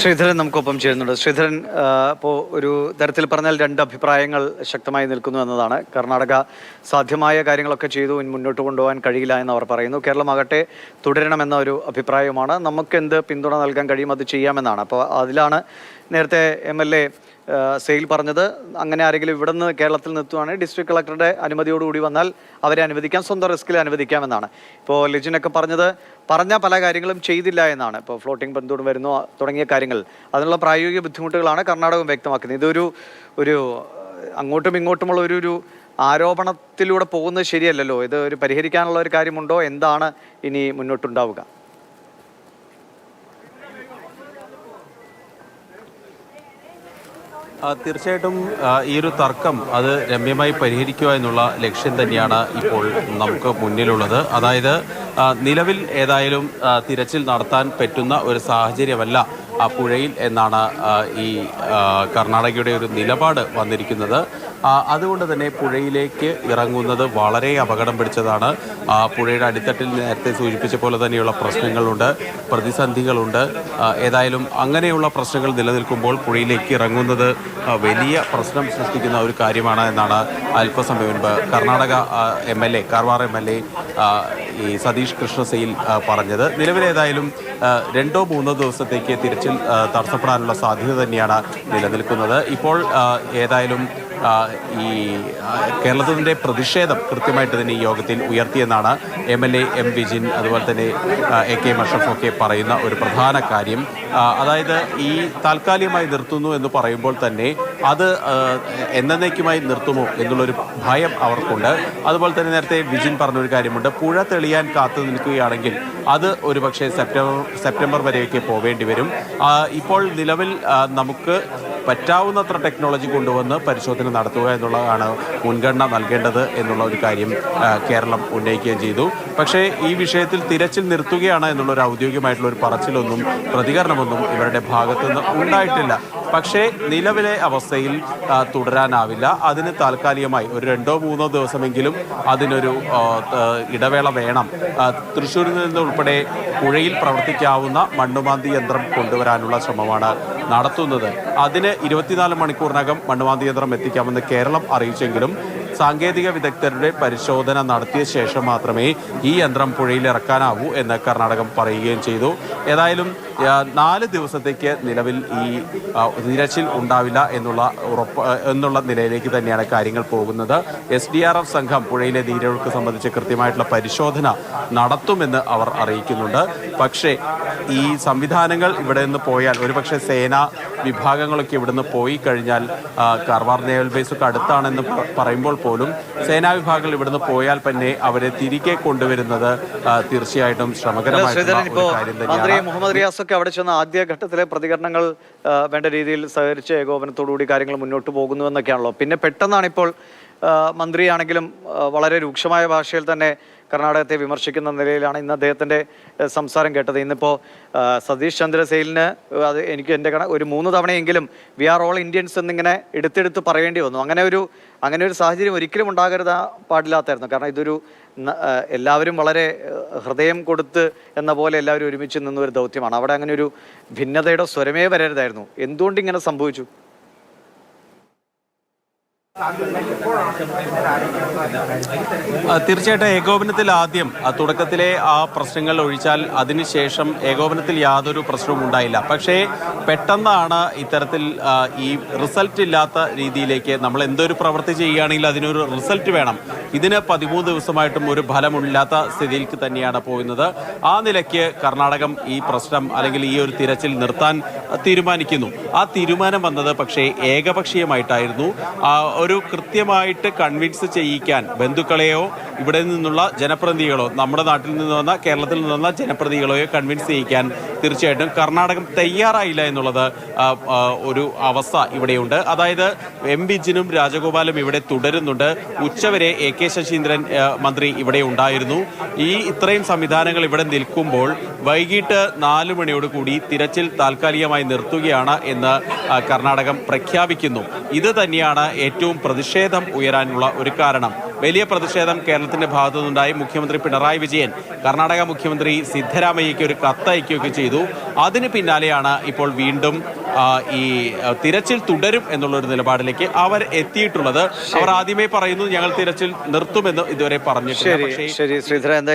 ശ്രീധരൻ നമുക്കൊപ്പം ചേരുന്നുണ്ട്. ശ്രീധരൻ ഇപ്പോൾ ഒരു തരത്തിൽ പറഞ്ഞാൽ രണ്ട് അഭിപ്രായങ്ങൾ ശക്തമായി നിൽക്കുന്നു എന്നതാണ്. കർണാടക സാധ്യമായ കാര്യങ്ങളൊക്കെ ചെയ്തു മുന്നോട്ട് കൊണ്ടുപോകാൻ കഴിയില്ല എന്ന് അവർ പറയുന്നു. കേരളമാകട്ടെ തുടരണമെന്ന ഒരു അഭിപ്രായമാണ് നമുക്ക് എന്ത് പിന്തുണ നൽകാൻ കഴിയും അത് ചെയ്യാമെന്നാണ്. അപ്പോൾ അതിലാണ് നേരത്തെ എം എൽ എ സെയിൽ പറഞ്ഞത്. അങ്ങനെ ആരെങ്കിലും ഇവിടെ നിന്ന് കേരളത്തിൽ നിർത്തുവാണെങ്കിൽ ഡിസ്ട്രിക്ട് കളക്ടറുടെ അനുമതിയോടുകൂടി വന്നാൽ അവരെ അനുവദിക്കാം സ്വന്തം റിസ്കിൽ അനുവദിക്കാമെന്നാണ്. ഇപ്പോൾ ലിജിനൊക്കെ പറഞ്ഞത് പറഞ്ഞ പല കാര്യങ്ങളും ചെയ്തില്ല എന്നാണ്. ഇപ്പോൾ ഫ്ലോട്ടിംഗ് ബന്ധോട് വരുന്നു തുടങ്ങിയ കാര്യങ്ങൾ. അതിനുള്ള പ്രായോഗിക ബുദ്ധിമുട്ടുകളാണ് കർണാടകം വ്യക്തമാക്കുന്നത്. ഇതൊരു ഒരു അങ്ങോട്ടും ഇങ്ങോട്ടുമുള്ള ഒരു ഒരു ആരോപണത്തിലൂടെ പോകുന്നത് ശരിയല്ലല്ലോ. ഇത് ഒരു പരിഹരിക്കാനുള്ള ഒരു കാര്യമുണ്ടോ? എന്താണ് ഇനി മുന്നോട്ടുണ്ടാവുക? തീർച്ചയായിട്ടും ഈ ഒരു തർക്കം അത് രമ്യമായി പരിഹരിക്കുക എന്നുള്ള ലക്ഷ്യം തന്നെയാണ് ഇപ്പോൾ നമുക്ക് മുന്നിലുള്ളത്. അതായത് നിലവിൽ ഏതായാലും തിരച്ചിൽ നടത്താൻ പറ്റുന്ന ഒരു സാഹചര്യമല്ല ആ പുഴയിൽ എന്നാണ് ഈ കർണാടകയുടെ ഒരു നിലപാട് വന്നിരിക്കുന്നത്. അതുകൊണ്ട് തന്നെ പുഴയിലേക്ക് ഇറങ്ങുന്നത് വളരെ അപകടം പിടിച്ചതാണ്. പുഴയുടെ അടിത്തട്ടിൽ നേരത്തെ സൂചിപ്പിച്ച പോലെ തന്നെയുള്ള പ്രശ്നങ്ങളുണ്ട് പ്രതിസന്ധികളുണ്ട്. ഏതായാലും അങ്ങനെയുള്ള പ്രശ്നങ്ങൾ നിലനിൽക്കുമ്പോൾ പുഴയിലേക്ക് ഇറങ്ങുന്നത് വലിയ പ്രശ്നം സൃഷ്ടിക്കുന്ന ഒരു കാര്യമാണ് എന്നാണ് അല്പസമയം മുൻപ് Karnataka M L A Karwar M L A ഈ സതീഷ് കൃഷ്ണസെയിൽ പറഞ്ഞത്. നിലവിലേതായാലും രണ്ടോ മൂന്നോ ദിവസത്തേക്ക് തിരച്ചിൽ തടസ്സപ്പെടാനുള്ള സാധ്യത തന്നെയാണ് നിലനിൽക്കുന്നത്. ഇപ്പോൾ ഏതായാലും ഈ കേരളത്തിന്റെ പ്രതിഷേധം കൃത്യമായിട്ട് തന്നെ ഈ യോഗത്തിൽ ഉയർത്തിയെന്നാണ് M L A M Vijin അതുപോലെ തന്നെ എ കെ മഷഫൊക്കെ പറയുന്ന ഒരു പ്രധാന കാര്യം. അതായത് ഈ താൽക്കാലികമായി നിർത്തുന്നു എന്ന് പറയുമ്പോൾ തന്നെ അത് എന്നേക്കുമായി നിർത്തുമോ എന്നുള്ളൊരു ഭയം അവർക്കുണ്ട്. അതുപോലെ തന്നെ നേരത്തെ വിജിൻ പറഞ്ഞൊരു കാര്യമുണ്ട്. പുഴ തെളിയാൻ കാത്തു നിൽക്കുകയാണെങ്കിൽ അത് ഒരുപക്ഷെ സെപ്റ്റംബർ സെപ്റ്റംബർ വരെയൊക്കെ പോവേണ്ടി വരും. ഇപ്പോൾ നിലവിൽ നമുക്ക് പറ്റാവുന്നത്ര ടെക്നോളജി കൊണ്ടുവന്ന് പരിശോധന നടത്തുക എന്നുള്ളതാണ് മുൻഗണന നൽകേണ്ടത് എന്നുള്ള ഒരു കാര്യം കേരളം ഉന്നയിക്കുകയും ചെയ്തു. പക്ഷേ ഈ വിഷയത്തിൽ തിരച്ചിൽ നിർത്തുകയാണ് എന്നുള്ള ഒരു ഔദ്യോഗികമായിട്ടുള്ള ഒരു പറച്ചിലൊന്നും പ്രതികരണമൊന്നും ഇവരുടെ ഭാഗത്തു നിന്ന് ഉണ്ടായിട്ടില്ല. പക്ഷേ നിലവിലെ അവസ്ഥയിൽ തുടരാനാവില്ല. അതിന് താൽക്കാലികമായി ഒരു രണ്ടോ മൂന്നോ ദിവസമെങ്കിലും അതിനൊരു ഇടവേള വേണം. തൃശ്ശൂരിൽ നിന്ന് ഉൾപ്പെടെ പുഴയിൽ പ്രവർത്തിക്കാവുന്ന മണ്ണുമാന്തി യന്ത്രം കൊണ്ടുവരാനുള്ള ശ്രമമാണ് നടത്തുന്നത്. അതിന് ഇരുപത്തിനാല് മണിക്കൂറിനകം മണ്ണുവാന്തി യന്ത്രം എത്തിക്കാമെന്ന് കേരളം അറിയിച്ചെങ്കിലും സാങ്കേതിക വിദഗ്ധരുടെ പരിശോധന നടത്തിയ ശേഷം മാത്രമേ ഈ യന്ത്രം പുഴയിൽ ഇറക്കാനാവൂ എന്ന് കർണാടകം പറയുകയും ചെയ്തു. ഏതായാലും നാല് ദിവസത്തേക്ക് നിലവിൽ ഈ നിരച്ചിൽ ഉണ്ടാവില്ല എന്നുള്ള ഉറപ്പ് എന്നുള്ള നിലയിലേക്ക് തന്നെയാണ് കാര്യങ്ങൾ പോകുന്നത്. എസ് ഡി ആർ എഫ് സംഘം പുഴയിലെ നീരൊഴുക്ക് സംബന്ധിച്ച് കൃത്യമായിട്ടുള്ള പരിശോധന നടത്തുമെന്ന് അവർ അറിയിക്കുന്നുണ്ട്. പക്ഷേ ഈ സംവിധാനങ്ങൾ ഇവിടെ നിന്ന് പോയാൽ ഒരുപക്ഷെ സേന വിഭാഗങ്ങളൊക്കെ ഇവിടുന്ന് പോയി കഴിഞ്ഞാൽ കർവാർ നേവൽ ബേസൊക്കെ അടുത്താണെന്ന് പറയുമ്പോൾ പോലും സേനാ വിഭാഗങ്ങൾ ഇവിടുന്ന് പോയാൽ തന്നെ അവരെ തിരികെ കൊണ്ടുവരുന്നത് തീർച്ചയായിട്ടും ശ്രമകരമായിട്ടുള്ള കാര്യം തന്നെയാണ്. ഒക്കെ അവിടെ ചെന്ന ആദ്യ ഘട്ടത്തിലെ പ്രതികരണങ്ങൾ വേണ്ട രീതിയിൽ സഹകരിച്ച് ഏകോപനത്തോടുകൂടി കാര്യങ്ങൾ മുന്നോട്ട് പോകുന്നു എന്നൊക്കെയാണല്ലോ. പിന്നെ പെട്ടെന്നാണ് ഇപ്പോൾ മന്ത്രിയാണെങ്കിലും വളരെ രൂക്ഷമായ ഭാഷയിൽ തന്നെ കർണാടകത്തെ വിമർശിക്കുന്ന നിലയിലാണ് ഇന്ന് അദ്ദേഹത്തിന്റെ സംസാരം കേട്ടത്. ഇന്നിപ്പോൾ സതീഷ് ചന്ദ്ര സെയിലിന് അത് എനിക്ക് എന്റെ കണ ഒരു മൂന്ന് തവണയെങ്കിലും വി ആർ ഓൾ ഇന്ത്യൻസ് എന്നിങ്ങനെ എടുത്തെടുത്ത് പറയേണ്ടി വന്നു. അങ്ങനെ ഒരു അങ്ങനെ ഒരു സാഹചര്യം ഒരിക്കലും ഉണ്ടാകരുത് പാടില്ലാത്തായിരുന്നു. കാരണം ഇതൊരു എല്ലാവരും വളരെ ഹൃദയം കൊടുത്ത് എന്ന പോലെ എല്ലാവരും ഒരുമിച്ച് നിന്ന ഒരു ദൗത്യമാണ്. അവിടെ അങ്ങനെ ഒരു ഭിന്നതയുടെ സ്വരമേ വരരുതായിരുന്നു. എന്തുകൊണ്ട് ഇങ്ങനെ സംഭവിച്ചു? തീർച്ചയായിട്ടും ഏകോപനത്തിൽ ആദ്യം തുടക്കത്തിലെ ആ പ്രശ്നങ്ങൾ ഒഴിച്ചാൽ അതിനുശേഷം ഏകോപനത്തിൽ യാതൊരു പ്രശ്നവും ഉണ്ടായില്ല. പക്ഷേ പെട്ടെന്നാണ് ഇത്തരത്തിൽ ഈ റിസൾട്ട് ഇല്ലാത്ത രീതിയിലേക്ക് നമ്മൾ എന്തൊരു പ്രവൃത്തി ചെയ്യുകയാണെങ്കിൽ അതിനൊരു റിസൾട്ട് വേണം. ഇതിന് പതിമൂന്ന് ദിവസമായിട്ടും ഒരു ഫലമില്ലാത്ത സ്ഥിതിയിലേക്ക് തന്നെയാണ് പോകുന്നത് ആ നിലയ്ക്ക് കർണാടകം ഈ പ്രശ്നം അല്ലെങ്കിൽ ഈ ഒരു തിരച്ചിൽ നിർത്താൻ തീരുമാനിക്കുന്നു. ആ തീരുമാനം വന്നത് പക്ഷേ ഏകപക്ഷീയമായിട്ടായിരുന്നു. ഒരു കൃത്യമായിട്ട് കൺവിൻസ് ചെയ്യിക്കാൻ ബന്ധുക്കളെയോ ഇവിടെ നിന്നുള്ള ജനപ്രതിനിധികളോ നമ്മുടെ നാട്ടിൽ നിന്ന് വന്ന കേരളത്തിൽ നിന്ന് വന്ന ജനപ്രതിനിധികളെയോ കൺവിൻസ് ചെയ്യിക്കാൻ തീർച്ചയായിട്ടും കർണാടകം തയ്യാറായില്ല എന്നുള്ളത് ഒരു അവസ്ഥ ഇവിടെയുണ്ട്. അതായത് എം ബിജിനും രാജഗോപാലും ഇവിടെ തുടരുന്നുണ്ട്. ഉച്ചവരെ എ കെ ശശീന്ദ്രൻ മന്ത്രി ഇവിടെ ഉണ്ടായിരുന്നു. ഈ ഇത്രയും സംവിധാനങ്ങൾ ഇവിടെ നിൽക്കുമ്പോൾ വൈകിട്ട് നാല് മണിയോട് കൂടി തിരച്ചിൽ താൽക്കാലികമായി നിർത്തുകയാണ് എന്ന് കർണാടകം പ്രഖ്യാപിക്കുന്നു. ഇത് തന്നെയാണ് ഏറ്റവും പ്രതിഷേധം ഉയരാനുള്ള ഒരു കാരണം. വലിയ പ്രതിഷേധം കേരളത്തിന്റെ ഭാഗത്തു നിന്നുണ്ടായി മുഖ്യമന്ത്രി പിണറായി വിജയൻ. കർണാടക മുഖ്യമന്ത്രി സിദ്ധരാമയ്യയ്ക്ക് ഒരു കത്തയക്കുകയൊക്കെ ചെയ്തു. അതിന് പിന്നാലെയാണ് ഇപ്പോൾ വീണ്ടും ഈ തിരച്ചിൽ തുടരും എന്നുള്ള ഒരു നിലപാടിലേക്ക് അവർ എത്തിയിട്ടുള്ളത്. അവർ ആദ്യമേ പറയുന്നു ഞങ്ങൾ തിരച്ചിൽ നിർത്തുമെന്ന് ഇതുവരെ പറഞ്ഞിട്ടില്ല. പക്ഷേ ശരി ശ്രീധരൻ എന്തായാലും